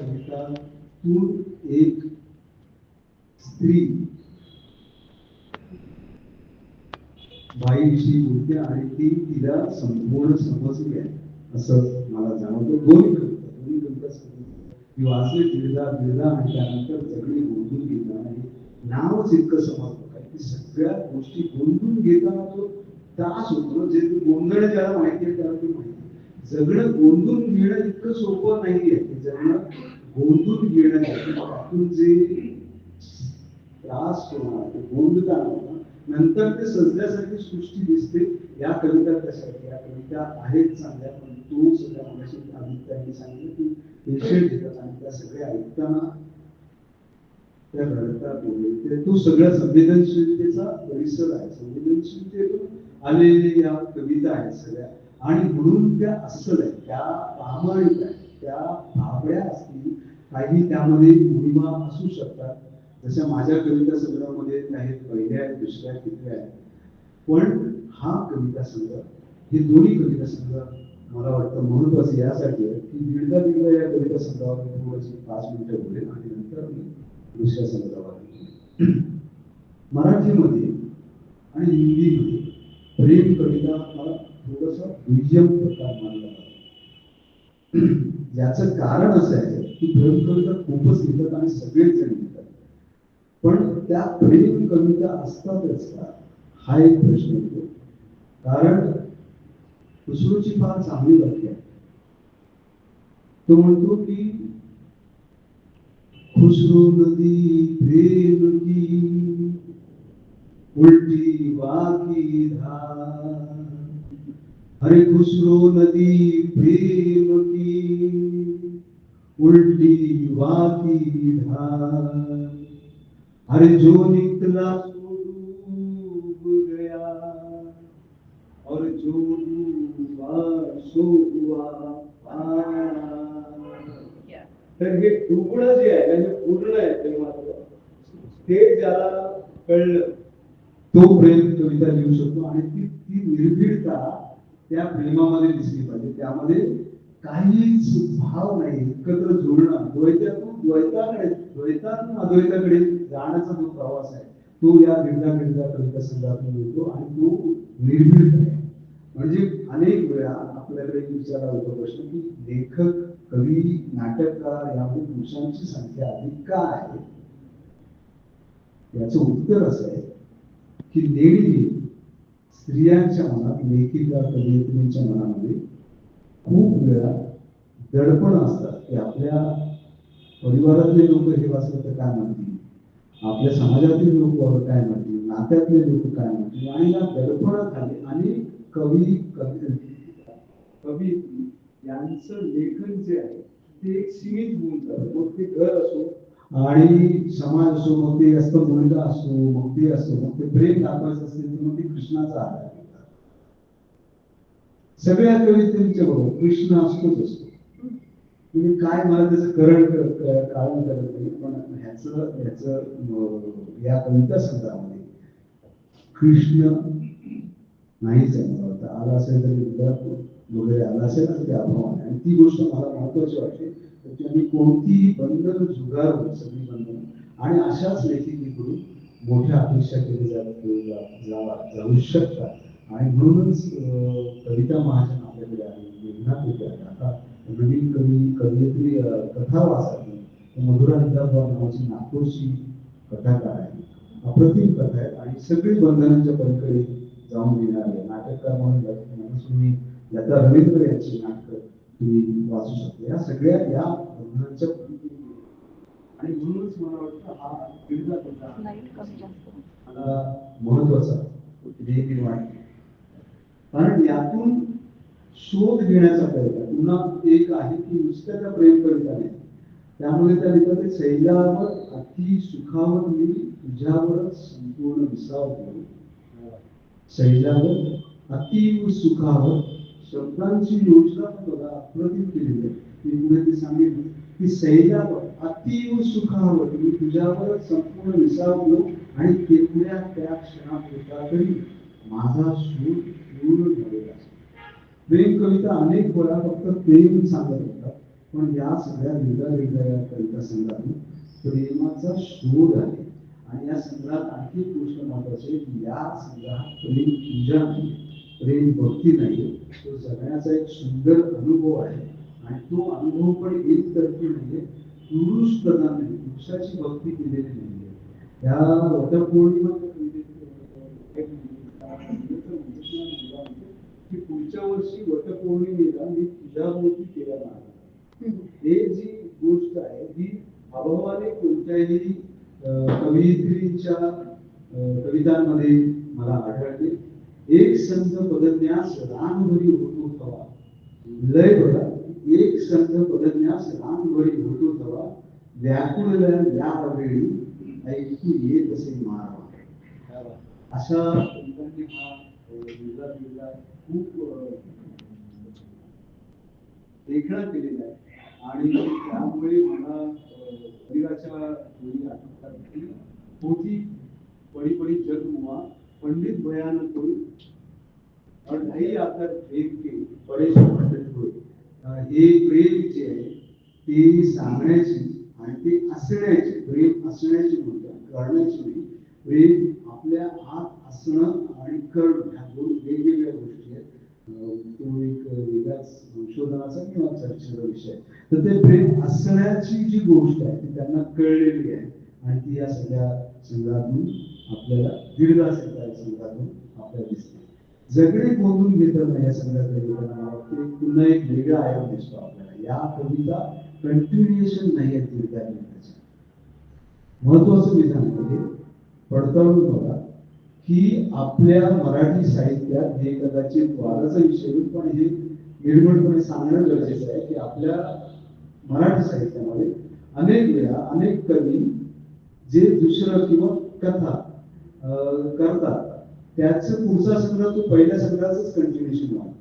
तू एक स्त्री. बाईविषयी बोलते आणि ती तिला संपूर्ण समजली आहे. असं मला जाणवतं. दोन्ही ग्रंथ दोन्ही ग्रंथ समजल्या. ती वाचली बिरदा बिरदा आणि त्यानंतर सगळी गोंधून घेताना हे नावच इतकं समजलं काय की सगळ्या गोष्टी गोंधून घेताना तो त्रास होतो. ना, जे गोंधळ ज्याला माहिती आहे त्याला ते माहिती जगणं गोंधून घेणं इतकं सोपं नाहीये. जगणं गोंधून घेणं त्यातून जे त्रास होणार ते गोंधता नंतर ते सजल्यासारखी सृष्टी दिसते. या कविता कशा या कविता आहेत चांगल्या पण तो सगळ्या मनाशी आदित्यांनी सांगितलं की पेशंट येतात आणि त्या सगळ्या ऐकताना त्या रडतात वगैरे तो सगळ्या संवेदनशीलतेचा परिसर आहे. संवेदनशीलतेतून आलेल्या या कविता आहेत सगळ्या. आणि म्हणून त्या अस्सल आहेत त्या प्रामाणिक आहेत त्या भाबड्या असतील काही त्यामध्ये उणिवा असू शकतात. जशा माझ्या कविता संग्रहामध्ये काही आहेत पहिल्या आहेत दुसऱ्या आहेत, तिसऱ्या आहेत. पण हा कविता संग्रह हे दोन्ही कविता संग्रह मला वाटतं महत्वाचं यासाठी आहे की दीडदा दीडदा या कविता संग्रहावर थोडीशी पाच मिनिटं बोलेन आणि नंतर मी दुसऱ्या संग्रहावर मराठीमध्ये आणि हिंदीमध्ये प्रेम कविता मला थोडस दुय्यम प्रकार मानला जातो. याचं कारण असं आहे की प्रेम कविता खूपच लिहितात आणि सगळेच जण लिहितात पण त्या प्रेम कविता असतातच का हा एक प्रश्न येतो. कारण खुसरूची फार चांगली वाक्य आहे. तो म्हणतो की खुसरू नदी प्रेम की उलटी वाकी धार. अरे खुसरो नदी प्रेम की उल्टी वाकी धार। अरे जो निकला डूब गया, और जो डूबा सो हुआ. तर हे डुबणं जे आहे म्हणजे पूर्ण आहे ते मात्र ते ज्याला कळलं तो प्रेम कविता लिहू शकतो आणि ती ती निर्भीडता त्या प्रेमामध्ये दिसली पाहिजे. त्यामध्ये काही भाव नाही. एकत्र जुळणं. द्वैतातून द्वैताकडे द्वैतातून अद्वैताकडे जाण्याचा जो प्रवास आहे तो या गिरजा गिरजा कविता संघातून येतो आणि तो निर्भीड आहे. म्हणजे अनेक वेळा आपल्याकडे विचारला होतो प्रश्न की लेखक कवी नाटककार यामध्ये पुरुषांची संख्या अधिक का आहे? याचं उत्तर असं आहे की नेहमी स्त्रियांच्या मनात लेखिका कवयित्रींच्या मनामध्ये खूप वेळा दडपण असतात की आपल्या परिवारातले लोक हे वाचलं तर काय म्हणतील? आपल्या समाजातील लोक काय म्हणतील? नात्यातले लोक काय म्हणतील? आणि या दडपणाखाली अनेक कवी कवी कवी यांचं लेखन जे आहे ते एक सीमित होऊन जातं. मग ते घर असो आणि समाज असो मग ते असतं मुलगा असो मग ते असो मग ते प्रेम दाखवायचं असेल तर मग ते कृष्णाचा आधार घेतात. सगळ्या कवितेच्या बरोबर कृष्ण असतोच असतो. तुम्ही काय मला त्याचं करण कारण करत नाही पण ह्याच ह्याच या कविता संग्रहामध्ये कृष्ण नाहीच आहे मला वाटतं आला असेल तर विद्यार्थी वगैरे आला असेल तर ते अभाव आहे. आणि ती गोष्ट मला महत्वाची वाटते. त्यांनी कोणतीही बंधन झुगारून सगळी बंधन आणि अशाच लेखिकेकडून मोठ्या अपेक्षा केली जात जाऊ शकतात. आणि म्हणूनच कविता महाजन आपल्याकडे आहे. मेघनाथ येते आता नवीन कवी कवयित्री कथा वाचली. मधुरा विद्याभवन नावाची नागपूरची कथाकार आहे. अप्रतिम कथा आहे. आणि सगळी बंधनांच्या पलीकडे जाऊन येणारे नाटककार म्हणून तुम्ही लता रवींद्र यांची नाटक तुम्ही वाचू शकता. या सगळ्या या बंधनांच्या आणि म्हणूनच मला वाटतं हा पिढीला. मला महत्त्वाचा नेहमी वाटते. कारण यातून शोध घेण्याचा प्रयत्न पुन्हा एक आहे की नुसत्या त्या प्रेम कविता नाही त्यामुळे त्या लिहितात शैलावर अति सुखावर मी तुझ्यावर संपूर्ण विसावतो शैलावर अति सुखावर शब्दांची योजना बघा प्रदीप केली आहे. मी सांगितलं की सैलावर अतीव सुखावर मी तुझ्यावर संपूर्ण विसावलो आणि तेवढ्या त्या क्षणात होता तरी माझा सूर पूर्ण झालेला असतो प्रेम कविता अनेक वेळा फक्त प्रेम सांगत होतात पण या सगळ्या वेगळ्या वेगळ्या कविता संग्रहातून प्रेमाचा शोध आहे. आणि या संग्रहात आणखी गोष्ट महत्वाची आहे की या संग्रहात प्रेम पूजा नाही प्रेम भक्ती नाही तो जगण्याचा एक सुंदर अनुभव आहे. आणि तो अनुभव पण एक तर्फी नाहीये पुरुष नाही पुरुषाची भक्ती केलेली नाहीये. या वटपौर्णिमा की पुढच्या वर्षी वटपौर्णिमेला मी तुझ्याभोवती केला नाही हे जी गोष्ट आहे ही अभावाने कोणत्याही अं, कवयित्रीच्या कवितांमध्ये मला आढळते. एक संघ पदज्ञास रानभरी होतो थवा लय बघा एक संघ पदज्ञास रानभरी होतो थवा व्याकुळ या वेळी ऐकू येत असे मारवा अशा कवितांनी हा खूप देखणा केलेला आहे. आणि त्यामुळे मला परिवाराच्या कबीराच्या आठवतात की होती पडी पडी जग पंडित भयान कोई और नाही आपल्या प्रेम के बरेच पंडित होय हे प्रेम जे आहे ते सांगण्याची आणि ते असण्याची प्रेम असण्याची म्हणतात करण्याची नाही. प्रेम आपल्या आत असणं आणि करणं ह्या दोन वेगवेगळ्या गोष्टी आहेत. तो एक वेगळाच संशोधनाचा किंवा चर्चेचा विषय तर ते प्रेम असण्याची जी गोष्ट आहे ती त्यांना कळलेली आहे. आणि ती या सगळ्या संघातून आपल्याला दीर्घा सगळ्या संघातून आपल्याला दिसते जगडे गोंधून घेताना या संघातल्या वाटते पुन्हा एक वेगळा आयाम दिसतो आपल्याला. या कविता कंटिन्युएशन नाही आहेत दीर्घा कविताच्या महत्वाचं विधान म्हणजे पडताळून बघा की आपल्या मराठी साहित्यात हे कदाचित वादाचा विषय होईल, पण हे निर्मळपणे सांगणं गरजेचं आहे की आपल्या मराठी साहित्यामध्ये अनेक वेळा अनेक कवी जे दुसरं किंवा कथा करतात. त्याचं पुढचा संग्रह तो पहिल्या संग्रहाच कंटिन्युएशन वाटतं.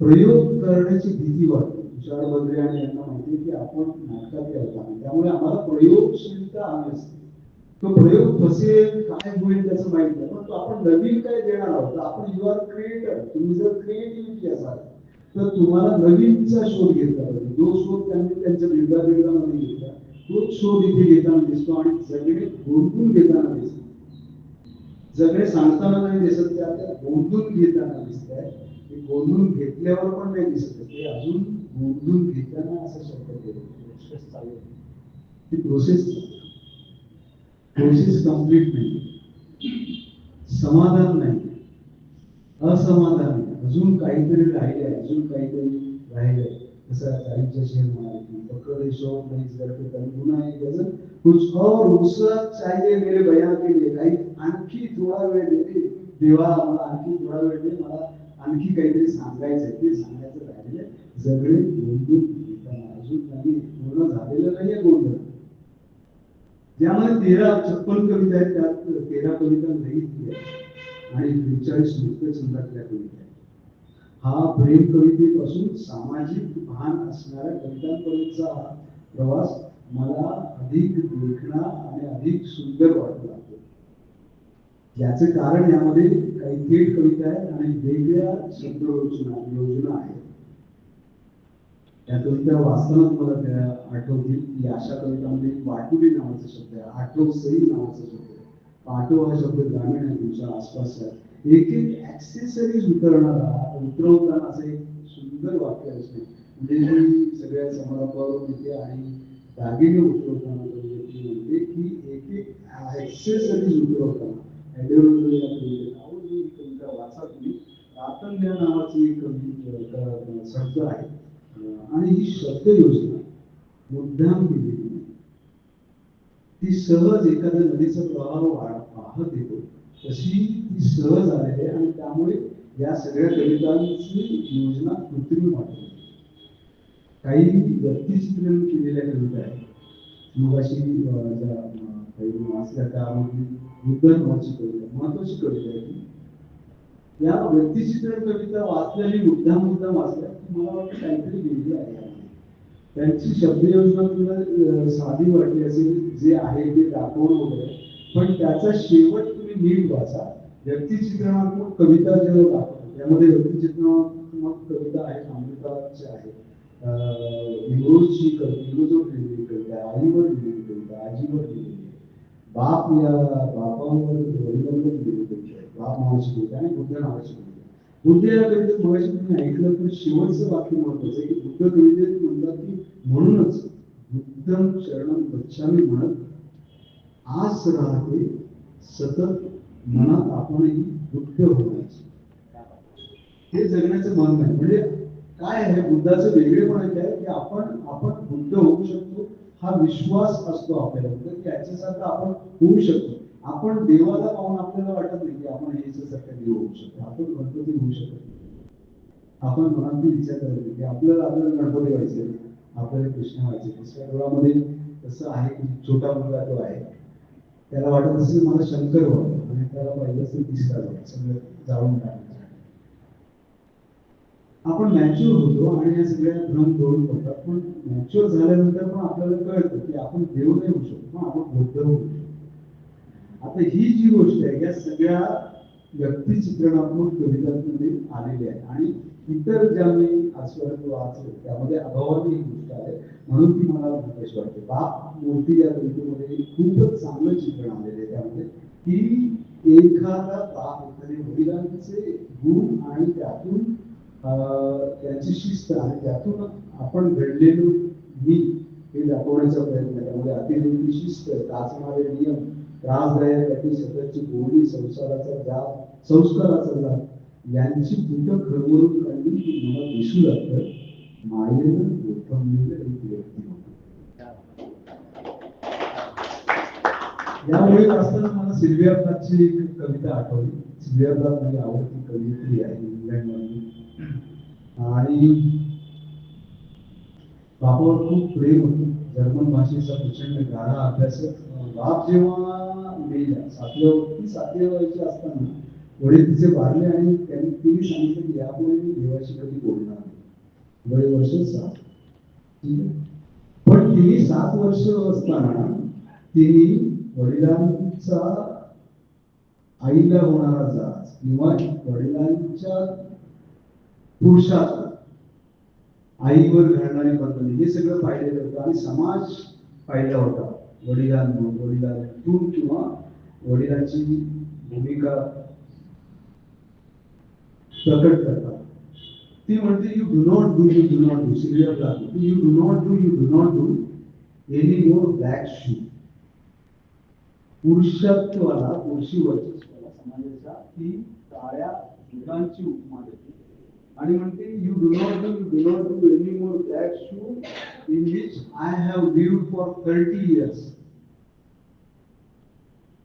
प्रयोग करण्याची भीती वाटते. तुषार बद्रे आणि यांना माहिती की आपण नाटकात करता त्यामुळे आम्हाला प्रयोगशीलता आम्ही असते. तो प्रयोग फसेल काय होईल त्याचं माहीत नाही. पण तो आपण नवीन काय देणार आहोत? तर आपण यू आर क्रिएटर तुम्ही जर क्रिएटिव्हिटी असाल तर तुम्हाला नवीनचा शोध घेतला पाहिजे. जो शोध त्यांनी त्यांच्या दीर्घा दीर्घामध्ये घेतला तोच शोध इथे घेताना दिसतो आणि जगणे गोंधून घेताना दिसतो. जगणे सांगताना नाही दिसत ते आता गोंधून घेताना दिसत आहे ते गोंधून घेतल्यावर पण नाही दिसत आहे. ते अजून गोंधून घेताना असा शब्द प्रोसेस चालू आहे. ती प्रोसेस प्रोसेस कंप्लीट नाही. समाधान नाही. असमाधान अजून काहीतरी राहिले अजून काहीतरी राहिले जसं काहींच्या शेर म्हणाले की पकड़ शौक नहीं करते तन गुना है गजल कुछ और उसका चाहिए मेरे बयान के लिए. काही आणखी थोडा वेळ दे देवा मला आणखी थोडा वेळ दे. मला आणखी काहीतरी सांगायचं आहे. ते सांगायचं राहिले सगळे गोंधळ अजून काही पूर्ण झालेलं नाहीये गोंधळ ज्यामध्ये तेरा छप्पन कविता आहेत त्यात तेरा कविता नाही आणि बेचाळीस मुक्त छंदातल्या कविता आहेत. हा प्रेम कवितेपासून सामाजिक भान असणाऱ्या कवितांपर्यंतचा प्रवास मला अधिक देखणा आणि अधिक सुंदर वाटू लागतो. याचे कारण यामध्ये काही थेट कविता आहेत आणि वेगळ्या शब्द योजना योजना आहेत. या कविता वाचतानाच मला त्या आठवतील. की अशा कवितांमध्ये वाटुली नावाचा शब्द आहे. आठव सई नावाचा शब्द आहे. पाठव हा शब्द ग्रामीण आहे तुमच्या आसपास एक एक ऍक्सेसरीज उतरणारा उतरवताना असं एक सुंदर वाक्य असते. म्हणजे मी सगळ्या समारंभावर तिथे आणि दागिने उतरवताना म्हणते की एक एक ऍक्सेसरीज उतरवताना ऍडिओलॉजी या नावाची एक शब्द आहे आणि ही शब्द योजना मुद्दाम दिलेली नाही. ती सहज एखाद्या नदीचा प्रवाह वाढ वाहत येतो तशी ती सहज आलेली आहे आणि त्यामुळे या सगळ्या कवितांची योजना कृत्रिम वाटते काही व्यक्तिचित्रण केलेल्या कविता आहेत मगाशी ज्या काही वाचल्या त्यामध्ये बुद्ध नावाची कविता महत्वाची कविता आहे ती. या व्यक्तिचित्रण कविता वाचल्याने मुद्दा मुद्दा वाचल्या. की मला वाटतं काहीतरी वेगळी आहे. त्यांची शब्दयोजना तुला साधी वाटली असेल जे आहे ते दाखवणं वगैरे. पण त्याचा शेवट तुम्ही नीट वाचा. व्यक्तिचित्रणात्मक कविता जेव्हा दाखवतो त्यामध्ये व्यक्तिचित्रणात्मक कविता आहे अमृताची आहे इंग्रोजची कविता इंग्रोजवर लिहिलेली कविता आईवर लिहिलेली कविता आजीवर लिहिलेली बाप या बापावर वडिलांवर लिहिलेली आहे. बाप माणूस होते आणि बुद्ध नावाची होते बुद्ध या कवितेत मगाशी तुम्ही ऐकलं तर शेवटचं वाक्य महत्वाचं आहे की बुद्ध कवितेत म्हणतात की म्हणूनच बुद्धम शरण गच्छामी म्हणत आस राहते सतत मनात आपणही बुद्ध होण्याची हे जगण्याचं मन नाही म्हणजे काय आहे? बुद्धाचं वेगळे म्हणायचं आहे की आपण आपण बुद्ध होऊ शकतो हा विश्वास असतो आपल्याला की याच्यासारखं आपण होऊ शकतो. आपण देवाला पाहून आपल्याला वाटत नाही की आपण याच्यासारखं देव होऊ शकतो. आपण गणपती होऊ शकत नाही. आपण मनातून विचार करत नाही की आपल्याला आपल्याला गणपती व्हायचे आपल्याला कृष्ण व्हायचे दुसऱ्या देवळामध्ये तसं आहे की छोटा मुलगा तो आहे. त्याला वाटत असेल मला शंकर व्हावं. आणि त्याला पाहिजे असेल तिसरा व्हावं. सगळं जाळून आपण मॅच्युअर होतो आणि या सगळ्या भ्रम दोन पडतात पण मॅच्युअर झाल्यानंतर पण आपल्याला कळतं की आपण देव नाही होऊ शकतो पण आपण बुद्ध होऊ शकतो. आता ही जी गोष्ट आहे या सगळ्या व्यक्तिचित्रणात्मक कवितांमध्ये आलेली आहे. आणि इतर ज्या मी आस्वाद वाचले त्यामध्ये अभावाची ही गोष्ट आहे म्हणून ती मला महत्वाची वाटते. बाप मूर्ती या कवितेमध्ये खूपच चांगलं चित्रण आलेलं आहे त्यामध्ये. की एखादा बाप एखाद्या वडिलांचे गुण आणि त्यातून त्यांची शिस्त आणि त्यातून आपण घडलेलो मी हे दाखवण्याचा प्रयत्न त्यामुळे त्यामध्ये अतिरेकी शिस्त टाचणारे नियम त्रासदायक अटी सततची बोली संसाराचा जाप संस्काराचा जाप यांची बुट खरवरून काढली की मला दिसू लागतं? मायेनं गोठवलेलं एक व्यक्ती यामुळे असताना मला सिल्विया एक कविता आठवली. सिल्विया प्लाथ माझी आवडती कवित्री आहे इंग्लंडमध्ये. आणि बापावर खूप प्रेम होतं. जर्मन भाषेचा प्रचंड गाढा अभ्यास. बाप जेव्हा मेल्या सातव्या ती सातव्या वयाची असताना वडील तिचे वारले आणि त्यांनी तिने सांगितलं की यापुढे मी देवाशी कधी बोलणार नाही. वय वर्ष सात. ठीक आहे? पण तिने सात वर्ष असताना तिने वडिलांचा आईला होणारा जाच किंवा वडिलांच्या पुरुषाचा आईवर घडणारी बंधने समाज होता. वडिलांना वडिलांतून भूमिका प्रकट करतात. ती म्हणते you do not do you do not do serial you do not do you do not do any black shoe पुरुषत्वाला पुरुषी वर्चस्वाला, समाजाच्या ती काळ्या जुगांची उपमा देते. आणि म्हणते you do not do do not do any more black shoe in which I have lived for thirty years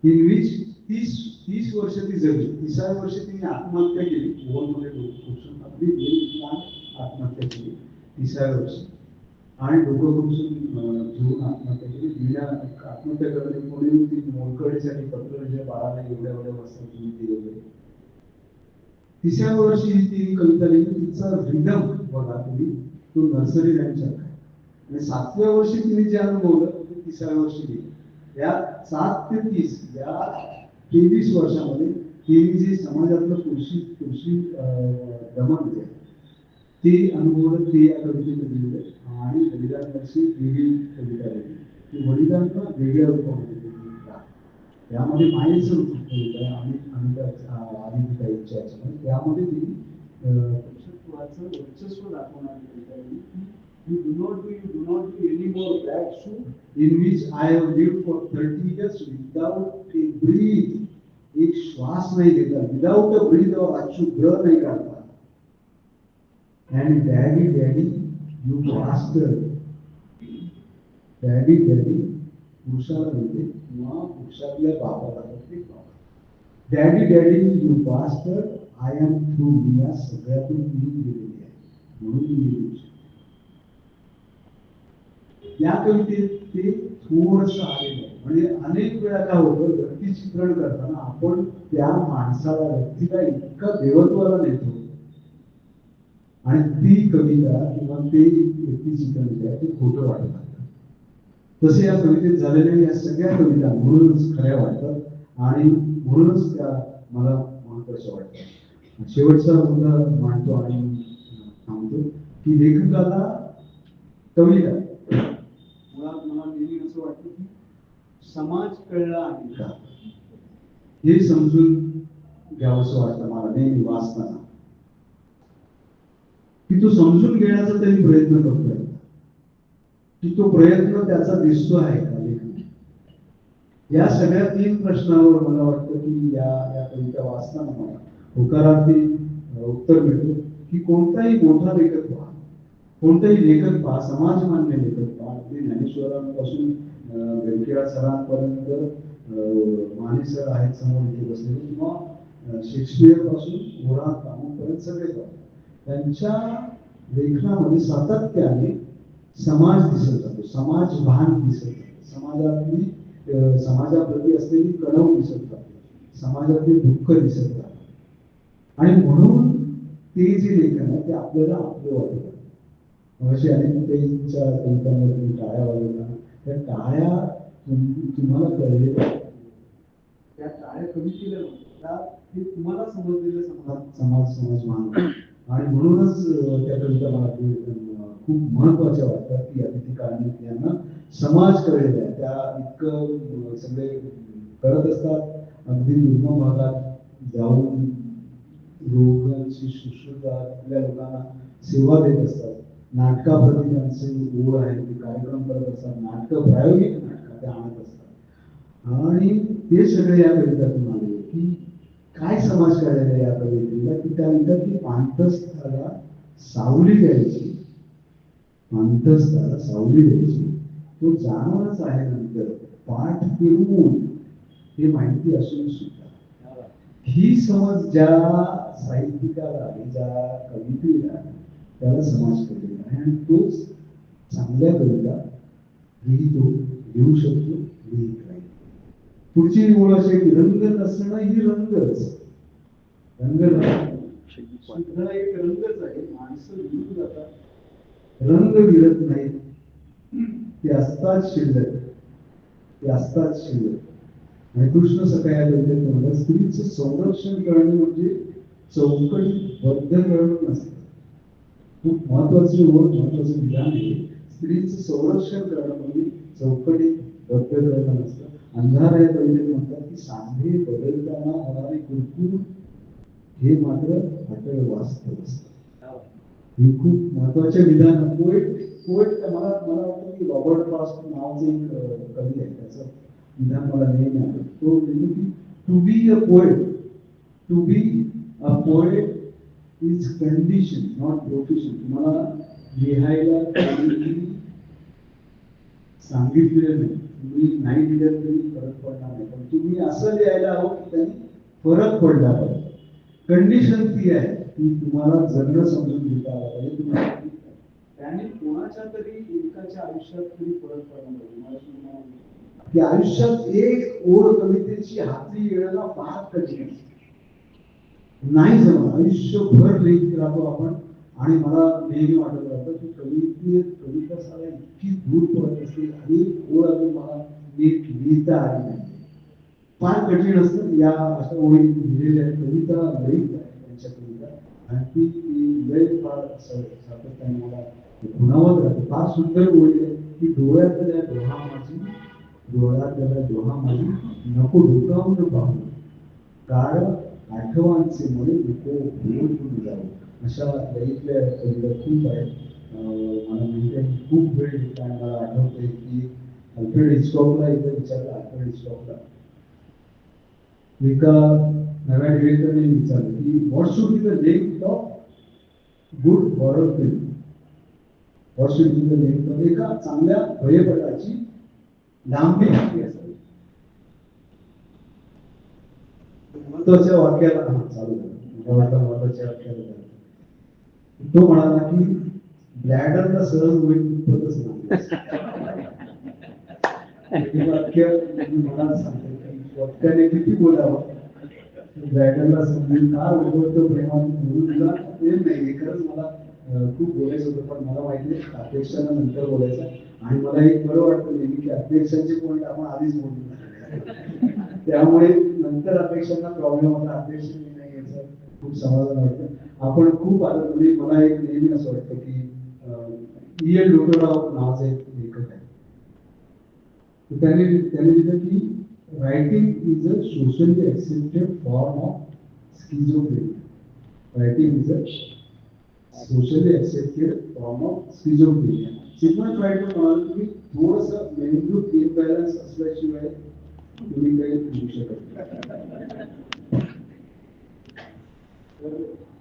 in which तीस तीस वर्ष ती जगली. तिसाव्या वर्षी तिने आत्महत्या केली. गोवनमध्ये खुपसून अगदी आत्महत्या केली. तिसाव्या वर्षी. आणि डोकं खुपसून घेऊन आत्महत्या केली. तिला आत्महत्या करणे कोणी ती मोलकडीसाठी पत्र बाळाला एवढ्या एवढ्या वाजता तुम्ही दिले वगैरे तिसऱ्या वर्षी ती कविता लिहिली तिचा रिदम बघा तुम्ही तो नर्सरी लाईन आणि सातव्या वर्षी तिने जे अनुभवलं ते तिसऱ्या वर्षी लिहिलं. या सात ते तीस या तेवीस वर्षामध्ये तिने जे समाजातलं कृषी कृषी दमन जे आहे, ते अनुभवलं ते या कवितेत लिहिलं आणि वडिलांवरची वेगळी कविता लिहिली. ती वडिलांना वेगळ्या रूपामध्ये यामध्ये मायेचं रूप आणि अनिता आदिताईच्या त्यामध्ये ती पुरुषत्वाचं वर्चस्व दाखवणार कविता लिहिली की You do not do, you do not do any more black shoe in which I have lived for 30 years without a एक श्वास नाही घेतला. विदाउट अ ब्रीथ और ग्र नाही काढता. And daddy daddy you master daddy daddy पुरुषाला म्हणते किंवा पुरुषातल्या बाबाला प्रत्येक बाबा. डॅडी डॅडी यू तर आय एम थ्रू मी या सगळ्यातून मी गेलेली आहे. म्हणून मी लिहू शकतो या कवितेत ते थोडस आलेलं आहे. म्हणजे अनेक वेळा काय होतं व्यक्तिचित्रण करताना आपण त्या माणसाला व्यक्तीला इतका देवत्वाला नेतो. आणि ती कविता किंवा ते व्यक्तिचित्रण जे आहे ते खोटं वाटत. आहे तसे या कवितेत झालेल्या या सगळ्या कविता म्हणूनच खऱ्या वाटतात आणि म्हणूनच त्या मला महत्त्वाच्या वाटतात. शेवटचा मुद्दा मांडतो आणि सांगतो की लेखकाला कविता. मुळात मला नेहमी असं वाटतं की समाज कळला आहे का हे समजून घ्यावंसं वाटतं मला नेहमी वाचताना. की तो समजून घेण्याचा तरी प्रयत्न करतोय. की तो प्रयत्न त्याचा दिसतो आहे का? या सगळ्या तीन प्रश्नावर मला वाटतं की या या कविता वाचताना मला होकारार्थी उत्तर मिळतो की कोणताही मोठा लेखक पहा. कोणताही लेखक पहा समाजमान्य लेखक पहा. अगदी ज्ञानेश्वरांपासून अं, सरांपर्यंत माने सर आहेत समोर इथे बसलेले किंवा शेक्सपियरपासून मुराद कामपर्यंत सगळे पहा. त्यांच्या लेखनामध्ये सातत्याने समाज दिसत जातो समाज भान दिसत जातो समाजातली समाजाप्रती असलेली कणव दिसत जाते दुःख दिसत आणि म्हणून ते जे लेखन आहे ते आपल्याला आपलं वाटत अशी अनेक कवितेच्या कवितांमध्ये टाळ्या वाजवल्या त्या टाळ्या तुम्हाला कळलेल्या त्या टाळ्या कमी केल्या त्या ते तुम्हाला समजलेलं समाज समाज समाज मान आणि म्हणूनच त्या कविता मला खूप महत्त्वाच्या वाटतात की अतिथी काळजी यांना समाज कळलेला आहे त्या इतकं सगळे करत असतात. अगदी दुर्गम भागात जाऊन लोकांची शुश्रूषा आपल्या लोकांना सेवा देत असतात. नाटकाप्रती त्यांचे ओढ आहे ते कार्यक्रम करत असतात. नाटक प्रायोगिक नाटक ते आणत असतात. आणि ते सगळे या कवितातून आले की काय समाज करायला या कवितेला की त्या म्हणतात की पांथस्थाला सावली द्यायची. पांथस्थाला सावली द्यायची. तो जाणवणच आहे नंतर पाठ फिरवून हे माहिती असून सुद्धा. ही समज ज्या साहित्यिकाला आहे ज्या कवितेला त्याला समाज कविता आहे आणि तोच चांगल्या कविता लिहितो लिहू शकतो लिहित राहील. पुढची ओळ अशी रंग नसणं. ही रंगच रंग एक रंगच आहे. माणसं लिहून जातात. रंग विरत नाही ते असतात शिल्लक. ते असतात शिल्लक. आणि कृष्ण सकाळी या कवितेत म्हणतात स्त्रीचं संरक्षण करणं म्हणजे चौकटीत बद्ध करणं नसतं. खूप महत्वाची ओळख महत्वाचं ज्ञान आहे स्त्रीचं संरक्षण करणं म्हणजे चौकटीत बद्ध करणं नसतं. अंधार या पहिले म्हणतात की सांधे बदलताना होणारे कुरकुर हे मात्र अटळ वास्तव असतं. ही खूप महत्त्वाचे विधान पोएट पोएट मला मला वाटतं की रॉबर्ट नाव नावाचं एक कवी आहे. त्याचं विधान मला नेहमी आठवतं. तो की to be a poet to be a poet is condition not profession तुम्हाला लिहायला सांगितलेलं नाही. तुम्ही नाही लिहिलं तरी फरक पडणार नाही. पण तुम्ही असं लिहायला हवं की त्यांनी फरक पडला पाहिजे. कंडिशन ती आहे. की तुम्हाला जगणं समजून घेता आलं पाहिजे तुम्ही त्याने कोणाच्या तरी एकाच्या आयुष्यात तरी फरक पडला पाहिजे. की आयुष्यात एक ओढ कवितेची हाती येणं फार कठीण. नाही जमत आयुष्यभर लिहित राहतो आपण आणि मला नेहमी वाटत राहतं की कविते कविता साला इतकी दूर पडत असते आणि ओढ अजून मला नीट लिहिता आली नाही फार कठीण असतं या अशा ओळी लिहिलेल्या. कविता लयित आणखी ती ती लय फार सातत्याने मला खुणावत राहते. फार सुंदर बोलली आहे. की डोळ्यातल्या डोहा माझी डोळ्यातल्या डोहा माझी नको डोकावून पाहू काळ आठवांचे मुळे नको भूल जाऊ अशा लईतल्या कविता खूप आहेत मला माहिती आहे खूप वेळ घेतला आणि मला आठवते की अल्फ्रेड हिचकॉकला इथे विचारलं अल्फ्रेड हिचकॉकला. एका नव्या डिरेक्टरने विचारलं की what should be the length of good horror film what should be the length of एका चांगल्या भयपटाची लांबी किती असावी महत्त्वाच्या वाक्याला हा, चालू झालं. मला वाटलं महत्त्वाच्या वाक्याला. तो म्हणाला की ब्लॅडरला सहज होईल तितपतच नाही वाक्य मी मनात सांगतो की वाक्याने किती बोलावं ब्लॅडरला समजून फार उघडतो प्रेमाने बोलू तुला प्रेम नाही हे खरंच मला खूप बोलायचं होतं पण मला माहिती आहे अध्यक्षांना नंतर बोलायचं. आणि मला एक बरं वाटतं नेहमी की अध्यक्षांचे पॉईंट आपण आधीच बोलून त्यामुळे नंतर अध्यक्षांना प्रॉब्लेम होता. अध्यक्ष मी नाही याचं खूप समाधान वाटतं. आपण खूप आलं म्हणजे मला एक नेहमी असं वाटतं की ई एल डोकराव नावाचा एक लेखक आहे. त्याने त्यांनी त्यांनी लिहिलं की writing is a socially accepted form of schizophrenia writing is a socially accepted form of schizophrenia Sigmund Freud म्हणाल तुम्ही थोडंसं मेंदूत इम्बॅलन्स असल्याशिवाय तुम्ही काही लिहू शकत नाही तर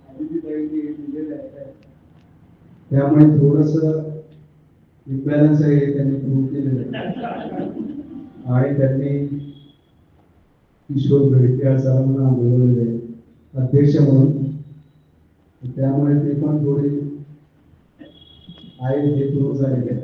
आदितीताईंनी हे लिहिलेलं आहे. त्यामुळे थोडस इम्बॅलन्स आहे हे त्यांनी प्रूव्ह केलेलं आहे आणि त्यांनी किशोर बेडके सरांना बोलवलेले अध्यक्ष म्हणून. त्यामुळे ते पण थोडी आहे हे झाले झालेले